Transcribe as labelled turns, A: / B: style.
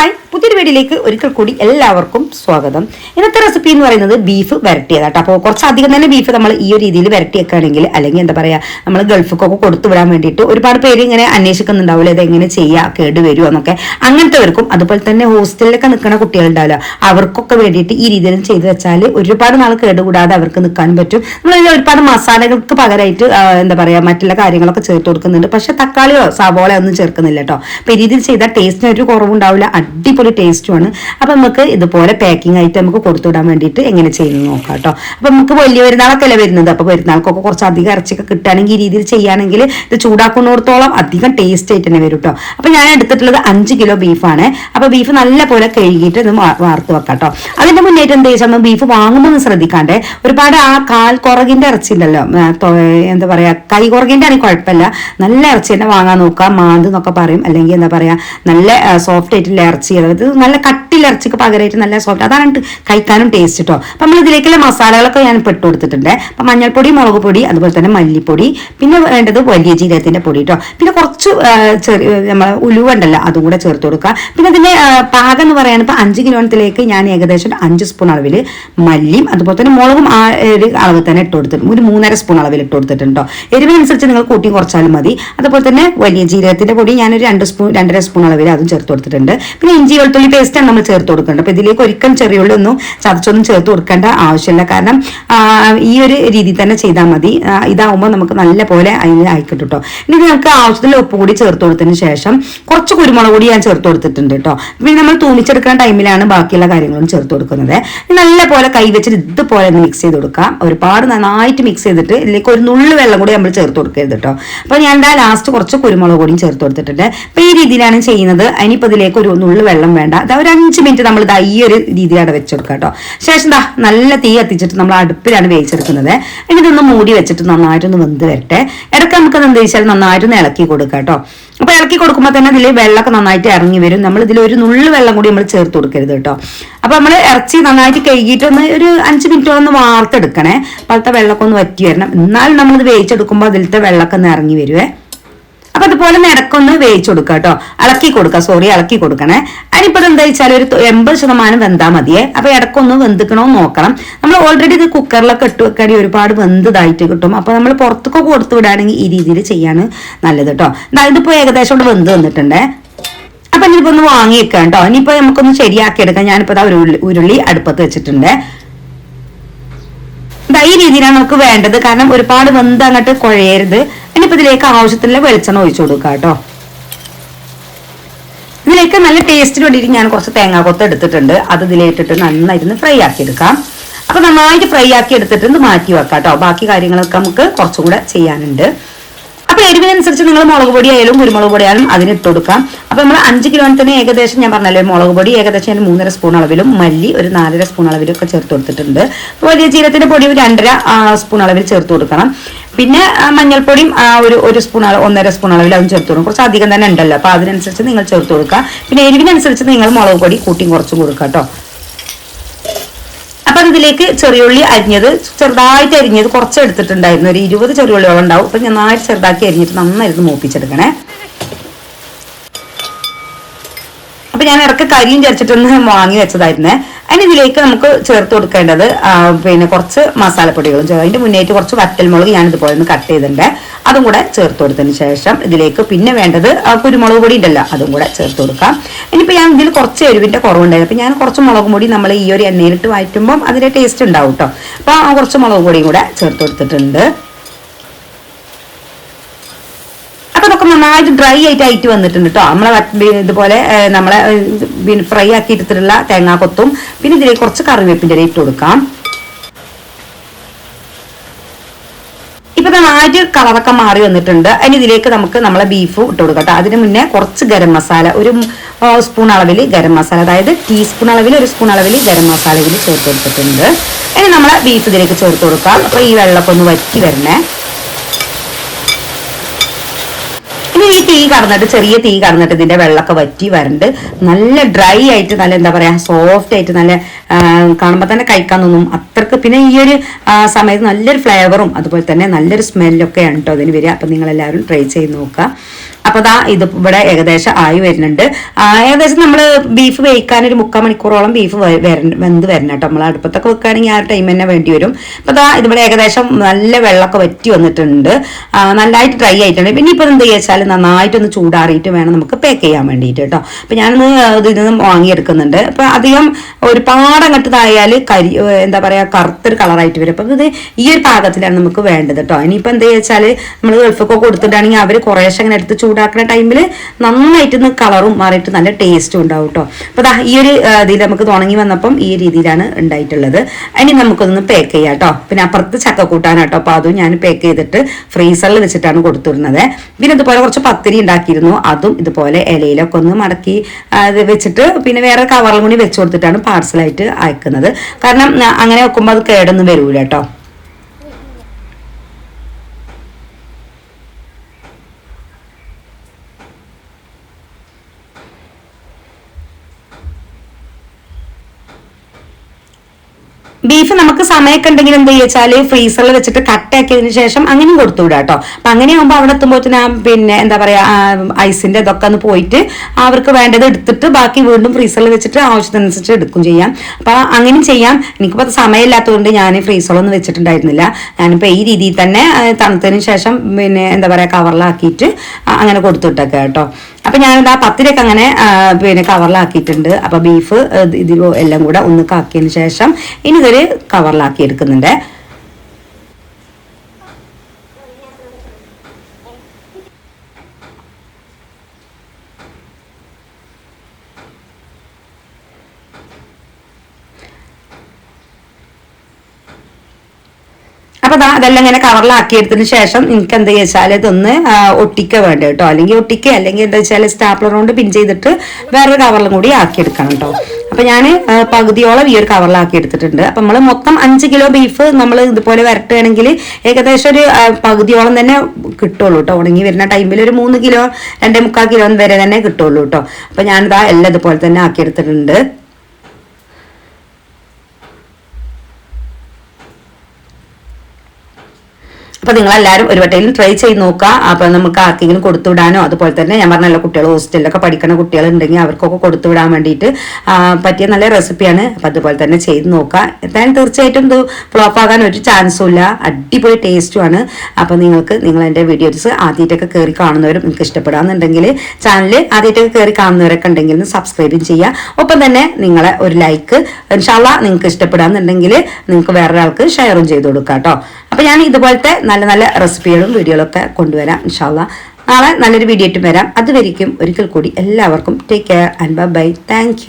A: Hi. പുതിയൊരു വീഡിയോയിലേക്ക് ഒരിക്കൽ കൂടി എല്ലാവർക്കും സ്വാഗതം. ഇന്നത്തെ റെസിപ്പി എന്ന് പറയുന്നത് ബീഫ് വരട്ടിയതാട്ടോ. അപ്പോൾ കുറച്ചധികം തന്നെ ബീഫ് നമ്മൾ ഈ ഒരു രീതിയിൽ വരട്ടിയൊക്കെയാണെങ്കിൽ അല്ലെങ്കിൽ എന്താ പറയുക നമ്മൾ ഗൾഫിക്കൊക്കെ കൊടുത്തു വിടാൻ വേണ്ടിയിട്ട് ഒരുപാട് പേര് ഇങ്ങനെ അന്വേഷിക്കുന്നുണ്ടാവില്ല ഇത് എങ്ങനെ ചെയ്യുക കേട് വരുമോ എന്നൊക്കെ. അങ്ങനത്തെവർക്കും അതുപോലെ തന്നെ ഹോസ്റ്റലിലൊക്കെ നിൽക്കുന്ന കുട്ടികളുണ്ടാവില്ല അവർക്കൊക്കെ വേണ്ടിയിട്ട് ഈ രീതിയിൽ ചെയ്തു വെച്ചാൽ ഒരുപാട് നാൾ കേടുകൂടാതെ അവർക്ക് നിൽക്കാൻ പറ്റും. നമ്മൾ ഒരുപാട് മസാലകൾക്ക് പകരമായിട്ട് എന്താ പറയുക മറ്റുള്ള കാര്യങ്ങളൊക്കെ ചേർത്ത് കൊടുക്കുന്നുണ്ട്. പക്ഷെ തക്കാളിയോ സവോളയോ ഒന്നും ചേർക്കുന്നില്ല കേട്ടോ. അപ്പോൾ ഈ രീതിയിൽ ചെയ്താൽ ടേസ്റ്റിന് ഒരു കുറവുണ്ടാവില്ല അടിപൊളി ടേസ്റ്റുമാണ് അപ്പം നമുക്ക് ഇതുപോലെ പാക്കിംഗ് ആയിട്ട് നമുക്ക് കൊടുത്തുവിടാൻ വേണ്ടിയിട്ട് എങ്ങനെ ചെയ്യുന്നു നോക്കാം കേട്ടോ അപ്പം നമുക്ക് വലിയ പെരുന്നാളൊക്കെ അല്ലേ വരുന്നത്. അപ്പോൾ പെരുന്നാൾക്കൊക്കെ കുറച്ച് അധികം ഇറച്ചിയൊക്കെ കിട്ടുകയാണെങ്കിൽ ഈ രീതിയിൽ ചെയ്യുകയാണെങ്കിൽ ഇത് ചൂടാക്കുന്നിടത്തോളം അധികം ടേസ്റ്റ് ആയിട്ട് തന്നെ വരും കേട്ടോ അപ്പം ഞാൻ എടുത്തിട്ടുള്ളത് അഞ്ച് കിലോ ബീഫാണ് അപ്പോൾ ബീഫ് നല്ല പോലെ കഴുകിയിട്ട് ഇത് വാർത്ത് വെക്കാം കേട്ടോ അതിന്റെ മുന്നേറ്റം എന്ത് നമ്മൾ ബീഫ് വാങ്ങുമ്പോൾ ശ്രദ്ധിക്കാണ്ടേ ഒരുപാട് ആ കാൽ കുറകിന്റെ ഇറച്ചില്ലല്ലോ എന്താ പറയാ കൈ കുറകിന്റെ ആണെങ്കിൽ കുഴപ്പമില്ല. നല്ല ഇറച്ചി തന്നെ വാങ്ങാൻ നോക്കുക. മാന്ത് എന്നൊക്കെ പറയും. അല്ലെങ്കിൽ എന്താ പറയാ നല്ല സോഫ്റ്റ് ആയിട്ടുള്ള ഇറച്ചി അതായത് നല്ല കട്ടിയുള്ള ഇറച്ചിക്ക് പകരമായിട്ട് നല്ല സോഫ്റ്റ് അതാണ് കഴിക്കാനും ടേസ്റ്റ് കേട്ടോ അപ്പം നമ്മൾ ഇതിലേക്കുള്ള മസാലകളൊക്കെ ഞാൻ ഇട്ട് കൊടുത്തിട്ടുണ്ട്. അപ്പം മഞ്ഞൾപ്പൊടി മുളക് പൊടി അതുപോലെ തന്നെ മല്ലിപ്പൊടി പിന്നെ വേണ്ടത് വലിയ ജീരകത്തിന്റെ പൊടി കേട്ടോ പിന്നെ കുറച്ച് ചെറിയ നമ്മളെ ഉലുവ ഉണ്ടല്ലോ അതും കൂടെ ചേർത്ത് കൊടുക്കുക. പിന്നെ അതിന്റെ പാകം എന്ന് പറയാൻ ഇപ്പം അഞ്ച് കിലോണത്തിലേക്ക് ഞാൻ ഏകദേശം അഞ്ച് സ്പൂൺ അളവിൽ മല്ലിയും അതുപോലെ തന്നെ മുളകും ആ ഒരു അളവ് തന്നെ ഇട്ട് കൊടുത്തിട്ടുണ്ട്. ഒരു മൂന്നര സ്പൂൺ അളവിൽ ഇട്ട് കൊടുത്തിട്ടുണ്ടോ എരിവിനനുസരിച്ച് നിങ്ങൾ കൂട്ടി കുറച്ചാലും മതി. അതുപോലെ തന്നെ വലിയ ജീരകത്തിന്റെ പൊടി ഞാനൊരു രണ്ട് സ്പൂൺ രണ്ടര സ്പൂൺ അളവിൽ അതും ചേർത്ത് കൊടുത്തിട്ടുണ്ട്. പിന്നെ ഇഞ്ചി വെളുത്തുള്ളി പേസ്റ്റാണ് നമ്മൾ ചേർത്ത് കൊടുക്കേണ്ടത് അപ്പോൾ ഇതിലേക്ക് ഒരിക്കലും ചെറിയുള്ളി ഒന്നും ചതച്ചൊന്നും ചേർത്ത് കൊടുക്കേണ്ട ആവശ്യമില്ല. കാരണം ഈ ഒരു രീതിയിൽ തന്നെ ചെയ്താൽ മതി. ഇതാവുമ്പോൾ നമുക്ക് നല്ല പോലെ അതിന് ആയിക്കിട്ടും കേട്ടോ ഇനി നമുക്ക് ആവശ്യത്തിൽ ഉപ്പ് കൂടി ചേർത്ത് കൊടുത്തതിന് ശേഷം കുറച്ച് കുരുമുളക് കൂടി ഞാൻ ചേർത്ത് കൊടുത്തിട്ടുണ്ട് കേട്ടോ പിന്നെ നമ്മൾ തൂമിച്ചെടുക്കുന്ന ടൈമിലാണ് ബാക്കിയുള്ള കാര്യങ്ങളും ചേർത്ത് കൊടുക്കുന്നത്. നല്ല പോലെ കൈ വെച്ചിട്ട് ഇതുപോലെ ഒന്ന് മിക്സ് ചെയ്ത് കൊടുക്കുക. ഒരുപാട് നന്നായിട്ട് മിക്സ് ചെയ്തിട്ട് ഇതിലേക്ക് ഒരു നുള്ളു വെള്ളം കൂടി നമ്മൾ ചേർത്ത് കൊടുക്കരുത് കേട്ടോ അപ്പോൾ ഞാൻ എന്താ ലാസ്റ്റ് കുറച്ച് കുരുമുളക് കൂടിയും ചേർത്ത് കൊടുത്തിട്ടുണ്ട്. അപ്പോൾ ഈ രീതിയിലാണ് ചെയ്യുന്നത്. അതിനിപ്പോൾ ഇതിലേക്ക് ഒരു നുള്ളു വെള്ളം വേണ്ട. അതാ ഒരു അഞ്ച് മിനിറ്റ് നമ്മൾ ഇതാ ഈ ഒരു രീതിയിലാണ് വെച്ചെടുക്കുക കേട്ടോ ശേഷം എന്താ നല്ല തീ കത്തിച്ചിട്ട് നമ്മൾ അടുപ്പിലാണ് വേവിച്ചെടുക്കുന്നത്. ഇതൊന്ന് മൂടി വെച്ചിട്ട് നന്നായിട്ടൊന്ന് വെന്ത് വരട്ടെ. ഇടയ്ക്ക് നമുക്ക് എന്താ വെച്ചാൽ നന്നായിട്ടൊന്ന് ഇളക്കി കൊടുക്കുക കേട്ടോ അപ്പൊ ഇളക്കി കൊടുക്കുമ്പോൾ തന്നെ ഇതിൽ വെള്ളമൊക്കെ നന്നായിട്ട് ഇറങ്ങി വരും. നമ്മൾ ഇതിൽ ഒരു നുള്ളു വെള്ളം കൂടി നമ്മൾ ചേർത്ത് കൊടുക്കരുത് കേട്ടോ. അപ്പൊ നമ്മൾ ഇറച്ചി നന്നായിട്ട് കഴുകിയിട്ടൊന്ന് ഒരു അഞ്ച് മിനിറ്റോളം ഒന്ന് വാർത്തെടുക്കണേ. അപ്പോഴത്തെ വെള്ളമൊക്കെ ഒന്ന് വറ്റി വരണം. എന്നാലും ഇത് വേവിച്ചെടുക്കുമ്പോൾ അതിലത്തെ വെള്ളമൊക്കെ ഒന്ന് ഇറങ്ങി വരുവേ. അപ്പൊ അതുപോലെ നിരക്കൊന്ന് വേവിച്ചു കൊടുക്കുക കേട്ടോ. ഇളക്കി കൊടുക്കുക സോറി ഇളക്കി കൊടുക്കണേ. അതിനിപ്പോൾ എന്താ വെച്ചാൽ ഒരു എൺപത് ശതമാനം വെന്താൽ മതിയേ. അപ്പൊ ഇടക്കൊന്ന് വെന്തിക്കണോ നോക്കണം. നമ്മൾ ഓൾറെഡി ഇത് കുക്കറിലൊക്കെ ഇട്ട് വെക്കാടി ഒരുപാട് വെന്തതായിട്ട് കിട്ടും. അപ്പൊ നമ്മൾ പുറത്തൊക്കെ കൊടുത്തു വിടുകയാണെങ്കിൽ ഈ രീതിയിൽ ചെയ്യാണ് നല്ലത് കേട്ടോ. ഇതിപ്പോ ഏകദേശം ഇവിടെ വെന്ത് വന്നിട്ടുണ്ടേ. അപ്പൊ ഇനിയിപ്പോ ഒന്ന് വാങ്ങി വെക്കാം കേട്ടോ. ഇനിയിപ്പോ നമുക്കൊന്ന് ശരിയാക്കി എടുക്കാം. ഞാനിപ്പോ ഒരു ഉരുളി അടുപ്പത്ത് വെച്ചിട്ടുണ്ട്. ഈ രീതിയിലാണ് നമുക്ക് വേണ്ടത്. കാരണം ഒരുപാട് വെന്ത് അങ്ങോട്ട് കുഴയരുത്. ഇനിയിപ്പോ ഇതിലേക്ക് ആവശ്യത്തിനുള്ള വെളിച്ചെണ്ണ ഒഴിച്ചു കൊടുക്കുക കേട്ടോ. ഇതിലേക്ക് നല്ല ടേസ്റ്റിന് വേണ്ടിയിട്ട് ഞാൻ കുറച്ച് തേങ്ങാക്കൊത്ത് എടുത്തിട്ടുണ്ട്. അത് ഇതിലേട്ടിട്ട് നന്നായിട്ട് ഫ്രൈ ആക്കി എടുക്കാം. അപ്പൊ നന്നായിട്ട് ഫ്രൈ ആക്കി എടുത്തിട്ട് ഇത് മാറ്റി വെക്കാം കേട്ടോ. ബാക്കി കാര്യങ്ങളൊക്കെ നമുക്ക് കുറച്ചും കൂടെ ചെയ്യാനുണ്ട്. അപ്പൊ എരിവിനനുസരിച്ച് നിങ്ങൾ മുളക് പൊടി ആയാലും കുരുമുളക് പൊടി ആയാലും അതിന് കൊടുക്കാം. അപ്പൊ നമ്മൾ അഞ്ച് കിലോന് തന്നെ ഏകദേശം ഞാൻ പറഞ്ഞല്ലോ മുളക് പൊടി ഏകദേശം ഞാൻ മൂന്നര സ്പൂൺ അളവിലും മല്ലി ഒരു നാലര സ്പൂൺ അളവിലും ഒക്കെ ചേർത്ത് കൊടുത്തിട്ടുണ്ട്. വലിയ ജീരത്തിന്റെ പൊടി ഒരു രണ്ടര സ്പൂൺ അളവിൽ ചേർത്ത് കൊടുക്കണം. പിന്നെ മഞ്ഞൾപ്പൊടിയും ഒരു ഒരു സ്പൂൺ ഒന്നര സ്പൂൺ അളവിൽ അതും ചേർത്ത് കൊടുക്കും കുറച്ച് അധികം തന്നെ ഉണ്ടല്ലോ. അപ്പൊ അതിനനുസരിച്ച് നിങ്ങൾ ചേർത്ത് കൊടുക്കുക. പിന്നെ എരിവിനനുസരിച്ച് നിങ്ങൾ മുളക് പൊടി കൂട്ടിയും കുറച്ചും കൊടുക്കുക കേട്ടോ. അപ്പൊ ഇതിലേക്ക് ചെറിയുള്ളി അരിഞ്ഞത് ചെറുതായിട്ട് അരിഞ്ഞത് കുറച്ച് എടുത്തിട്ടുണ്ടായിരുന്നു ഒരു ഇരുപത് ചെറിയുള്ളിയോളം ഉണ്ടാവും. അപ്പൊ നന്നായിട്ട് ചെറുതാക്കി അരിഞ്ഞിട്ട് നന്നായിട്ട് മൂപ്പിച്ചെടുക്കണേ. അപ്പൊ ഞാൻ ഇടയ്ക്ക് കരിയും ചരച്ചിട്ടൊന്ന് വാങ്ങി വെച്ചതായിരുന്നേ. അതിന് ഇതിലേക്ക് നമുക്ക് ചേർത്ത് കൊടുക്കേണ്ടത് പിന്നെ കുറച്ച് മസാലപ്പൊടികളും ചേർത്ത് അതിന്റെ മുന്നേറ്റ് കുറച്ച് വറ്റൽമുളക് ഞാൻ ഇതുപോലെ ഒന്ന് കട്ട് ചെയ്തിട്ടുണ്ട്. അതും കൂടെ ചേർത്ത് കൊടുത്തതിന് ശേഷം ഇതിലേക്ക് പിന്നെ വേണ്ടത് കുരുമുളക് പൊടി ഉണ്ടല്ലോ അതും കൂടെ ചേർത്ത് കൊടുക്കാം. ഇനിയിപ്പോൾ ഞാൻ ഇതിൽ കുറച്ച് എരിവിന്റെ കുറവുണ്ടായിരുന്നു. അപ്പോൾ ഞാൻ കുറച്ച് മുളക് പൊടി നമ്മൾ ഈ ഒരു എണ്ണയിലിട്ട് വഴറ്റുമ്പം അതിന്റെ ടേസ്റ്റ് ഉണ്ടാവും കേട്ടോ അപ്പോൾ കുറച്ച് മുളക് പൊടിയും കൂടെ ചേർത്ത് കൊടുത്തിട്ടുണ്ട് അപ്പൊ അതൊക്കെ നന്നായിട്ട് ഡ്രൈ ആയിട്ട് ആയിട്ട് വന്നിട്ടുണ്ട് കേട്ടോ നമ്മളെ ഇതുപോലെ നമ്മളെ നമ്മളെ ഫ്രൈ ആക്കി എടുത്തിട്ടുള്ള തേങ്ങാക്കൊത്തും പിന്നെ ഇതിലേക്ക് കുറച്ച് കറിവേപ്പിന്റെ ഇല ഇട്ട് കൊടുക്കാം. ഇപ്പൊ നന്നായിട്ട് കളറൊക്കെ മാറി വന്നിട്ടുണ്ട്. അതിന് ഇതിലേക്ക് നമുക്ക് നമ്മളെ ബീഫ് ഇട്ട് കൊടുക്കാം അതിന് മുന്നേ കുറച്ച് ഗരം മസാല ഒരു സ്പൂൺ അളവിൽ ഗരം മസാല അതായത് ടീസ്പൂൺ അളവിൽ ഒരു സ്പൂൺ അളവിൽ ഗരം മസാല ഇതിൽ ചേർത്ത് കൊടുത്തിട്ടുണ്ട്. ഇനി നമ്മളെ ബീഫ് ഇതിലേക്ക് ചേർത്ത് കൊടുക്കാം. അപ്പൊ ഈ വെള്ളമൊക്കെ ഒന്ന് വറ്റി വരണേ ഇനി ഈ തീ കടന്നിട്ട് ചെറിയ തീ കടന്നിട്ട് ഇതിന്റെ വെള്ളമൊക്കെ വറ്റി വരണ്ട്. നല്ല ഡ്രൈ ആയിട്ട് നല്ല എന്താ പറയാ സോഫ്റ്റ് ആയിട്ട് നല്ല കാണുമ്പോൾ തന്നെ കഴിക്കാൻ തോന്നും. അത്രയ്ക്ക് പിന്നെ ഈ ഒരു സമയത്ത് നല്ലൊരു ഫ്ലേവറും അതുപോലെ തന്നെ നല്ലൊരു സ്മെല്ലൊക്കെയാണ് കേട്ടോ അതിന് വരിക. അപ്പം നിങ്ങൾ എല്ലാവരും ട്രൈ ചെയ്ത് നോക്കുക. അപ്പോൾ ദാ ഇത് ഇവിടെ ഏകദേശം ആയി വരുന്നുണ്ട്. ഏകദേശം നമ്മൾ ബീഫ് വേവിക്കാൻ ഒരു മുക്കാൽ മണിക്കൂറോളം ബീഫ് വെന്ത് വരണം കേട്ടോ. നമ്മൾ അടുപ്പത്തൊക്കെ വെക്കുകയാണെങ്കിൽ ആ ടൈം തന്നെ വേണ്ടി വരും. അപ്പോൾ ദാ ഇതിവിടെ ഏകദേശം നല്ല വെള്ളമൊക്കെ വറ്റി വന്നിട്ടുണ്ട്. നല്ലതായിട്ട് ഡ്രൈ ആയിട്ടുണ്ട്. പിന്നെ ഇപ്പോൾ എന്ത് വെച്ചാൽ നന്നായിട്ടൊന്ന് ചൂടാറിയിട്ട് വേണം നമുക്ക് പാക്ക് ചെയ്യാൻ വേണ്ടിയിട്ട് കേട്ടോ. അപ്പോൾ ഞാനൊന്ന് ഇതിൽ നിന്നും വാങ്ങിയെടുക്കുന്നുണ്ട്. അപ്പോൾ അധികം ഒരുപാട് അങ്ങോട്ട് ഇതായാൽ കരി എന്താ പറയുക കറുത്തൊരു കളറായിട്ട് വരും. അപ്പോൾ ഇത് ഈ ഒരു പാകത്തിലാണ് നമുക്ക് വേണ്ടത് കേട്ടോ. ഇനിയിപ്പോൾ എന്താ വെച്ചാൽ നമ്മൾ ഗൾഫൊക്കെ കൊടുത്തിട്ടാണെങ്കിൽ അവർ കുറേശ്ശെ അങ്ങനെ എടുത്ത് ചൂടാക്കുന്ന ടൈമിൽ നന്നായിട്ട് കളറും മാറിയിട്ട് നല്ല ടേസ്റ്റും ഉണ്ടാവും കേട്ടോ അപ്പോൾ ദാ ഈ ഒരു ഇതിൽ നമുക്ക് തുടങ്ങി വന്നപ്പം ഈ രീതിയിലാണ് ഉണ്ടായിട്ടുള്ളത്. ഇനി നമുക്കൊന്ന് പാക്ക് ചെയ്യാം കേട്ടോ പിന്നെ അപ്പുറത്ത് ചക്ക കൂട്ടാനാട്ടോ അപ്പോൾ അതും ഞാൻ പാക്ക് ചെയ്തിട്ട് ഫ്രീസറിൽ വെച്ചിട്ടാണ് കൊടുത്തിരുന്നത് പിന്നെ ഇതുപോലെ കുറച്ച് പത്തിരി ഉണ്ടാക്കിയിരുന്നു. അതും ഇതുപോലെ ഇലയിലൊക്കെ ഒന്ന് മടക്കി വെച്ചിട്ട് പിന്നെ വേറെ കവറിൽ കൂടി വെച്ച് കൊടുത്തിട്ടാണ് പാർസലായിട്ട് അയക്കുന്നത്. കാരണം അങ്ങനെ വെക്കുമ്പോൾ അത് കേടൊന്നും വരൂല കേട്ടോ ബീഫ് നമുക്ക് സമയമൊക്കെ ഉണ്ടെങ്കിൽ എന്ത് വെച്ചാൽ ഫ്രീസറിൽ വെച്ചിട്ട് കട്ടാക്കിയതിന് ശേഷം അങ്ങനെയും കൊടുത്തു വിടാം കേട്ടോ. അപ്പൊ അങ്ങനെയാകുമ്പോൾ അവിടെ എത്തുമ്പോഴത്തേന് പിന്നെ എന്താ പറയാ ഐസിന്റെ ഇതൊക്കെ ഒന്ന് പോയിട്ട് അവർക്ക് വേണ്ടത് എടുത്തിട്ട് ബാക്കി വീണ്ടും ഫ്രീസറിൽ വെച്ചിട്ട് ആവശ്യത്തിനനുസരിച്ച് എടുക്കും ചെയ്യാം. അപ്പൊ അങ്ങനെ ചെയ്യാം. എനിക്കിപ്പോൾ സമയമില്ലാത്തതുകൊണ്ട് ഞാൻ ഫ്രീസറിലൊന്നും വെച്ചിട്ടുണ്ടായിരുന്നില്ല. ഞാനിപ്പോൾ ഈ രീതിയിൽ തന്നെ തണുത്തതിന് ശേഷം പിന്നെ എന്താ പറയാ കവറിലാക്കിയിട്ട് അങ്ങനെ കൊടുത്തു വിട്ടേക്കാം കേട്ടോ. അപ്പൊ ഞാനിത് ആ പത്തിരൊക്കെ അങ്ങനെ പിന്നെ കവറിലാക്കിയിട്ടുണ്ട് അപ്പൊ ബീഫ് ഇതിൽ എല്ലാം കൂടെ ഒന്ന് കാക്കിയതിന് ശേഷം ഇനി ഇതൊരു കവറിലാക്കി എടുക്കുന്നുണ്ട്. അപ്പൊ അതെല്ലാം ഇങ്ങനെ കവറിലാക്കിയെടുത്തതിന് ശേഷം എനിക്ക് എന്താ വെച്ചാൽ ഇതൊന്ന് ഒട്ടിക്ക വേണ്ട കേട്ടോ? അല്ലെങ്കിൽ ഒട്ടിക്ക അല്ലെങ്കിൽ എന്താ വെച്ചാൽ സ്റ്റാപ്ലർ കൊണ്ട് പിൻ ചെയ്തിട്ട് വേറൊരു കവറിലും കൂടി ആക്കിയെടുക്കണം കേട്ടോ. അപ്പൊ ഞാൻ പകുതിയോളം ഈ ഒരു കവറിലാക്കി എടുത്തിട്ടുണ്ട് അപ്പൊ നമ്മൾ മൊത്തം അഞ്ച് കിലോ ബീഫ് നമ്മൾ ഇതുപോലെ വരട്ടുകയാണെങ്കിൽ ഏകദേശം ഒരു പകുതിയോളം തന്നെ കിട്ടുള്ളൂ കേട്ടോ. ഉണങ്ങി വരുന്ന ടൈമിൽ ഒരു മൂന്ന് കിലോ രണ്ടേ മുക്കാൽ കിലോ വരെ തന്നെ കിട്ടുള്ളൂ കേട്ടോ. അപ്പൊ ഞാനിതാ എല്ലാം ഇതുപോലെ തന്നെ ആക്കി അപ്പൊ നിങ്ങൾ എല്ലാവരും ഒരു വട്ടയിലും ട്രൈ ചെയ്ത് നോക്കുക അപ്പൊ നമുക്ക് ആർക്കെങ്കിലും കൊടുത്തുവിടാനോ അതുപോലെ തന്നെ ഞാൻ പറഞ്ഞ നല്ല കുട്ടികൾ ഹോസ്റ്റലിലൊക്കെ പഠിക്കുന്ന കുട്ടികൾ ഉണ്ടെങ്കിൽ അവർക്കൊക്കെ കൊടുത്തുവിടാൻ വേണ്ടിയിട്ട് പറ്റിയ നല്ല റെസിപ്പിയാണ് അപ്പൊ അതുപോലെ തന്നെ ചെയ്ത് നോക്കുക എന്തായാലും തീർച്ചയായിട്ടും ഇത് ഫ്ലോപ്പ് ആകാൻ ഒരു ചാൻസും ഇല്ല. അടിപൊളി ടേസ്റ്റുമാണ് അപ്പൊ നിങ്ങൾക്ക് നിങ്ങൾ എന്റെ വീഡിയോസ് ആദ്യമായിട്ടൊക്കെ കയറി കാണുന്നവരും നിങ്ങൾക്ക് ഇഷ്ടപ്പെടാന്നുണ്ടെങ്കിൽ ചാനൽ ആദ്യമായിട്ടൊക്കെ കയറി കാണുന്നവരൊക്കെ ഉണ്ടെങ്കിൽ സബ്സ്ക്രൈബും ചെയ്യുക. ഒപ്പം തന്നെ നിങ്ങളെ ഒരു ലൈക്ക് ഇൻഷാല്ല നിങ്ങൾക്ക് ഇഷ്ടപ്പെടാന്നുണ്ടെങ്കിൽ നിങ്ങൾക്ക് വേറൊരാൾക്ക് ഷെയറും ചെയ്ത് കൊടുക്കാം കേട്ടോ അപ്പൊ ഞാൻ ഇതുപോലത്തെ നല്ല നല്ല റെസിപ്പികളും വീഡിയോകളൊക്കെ കൊണ്ടുവരാം ഇൻഷാല്ല നാളെ നല്ലൊരു വീഡിയോ ആയിട്ട് വരാം. അതുവരിക്കും ഒരിക്കൽ കൂടി എല്ലാവർക്കും take care and bye thank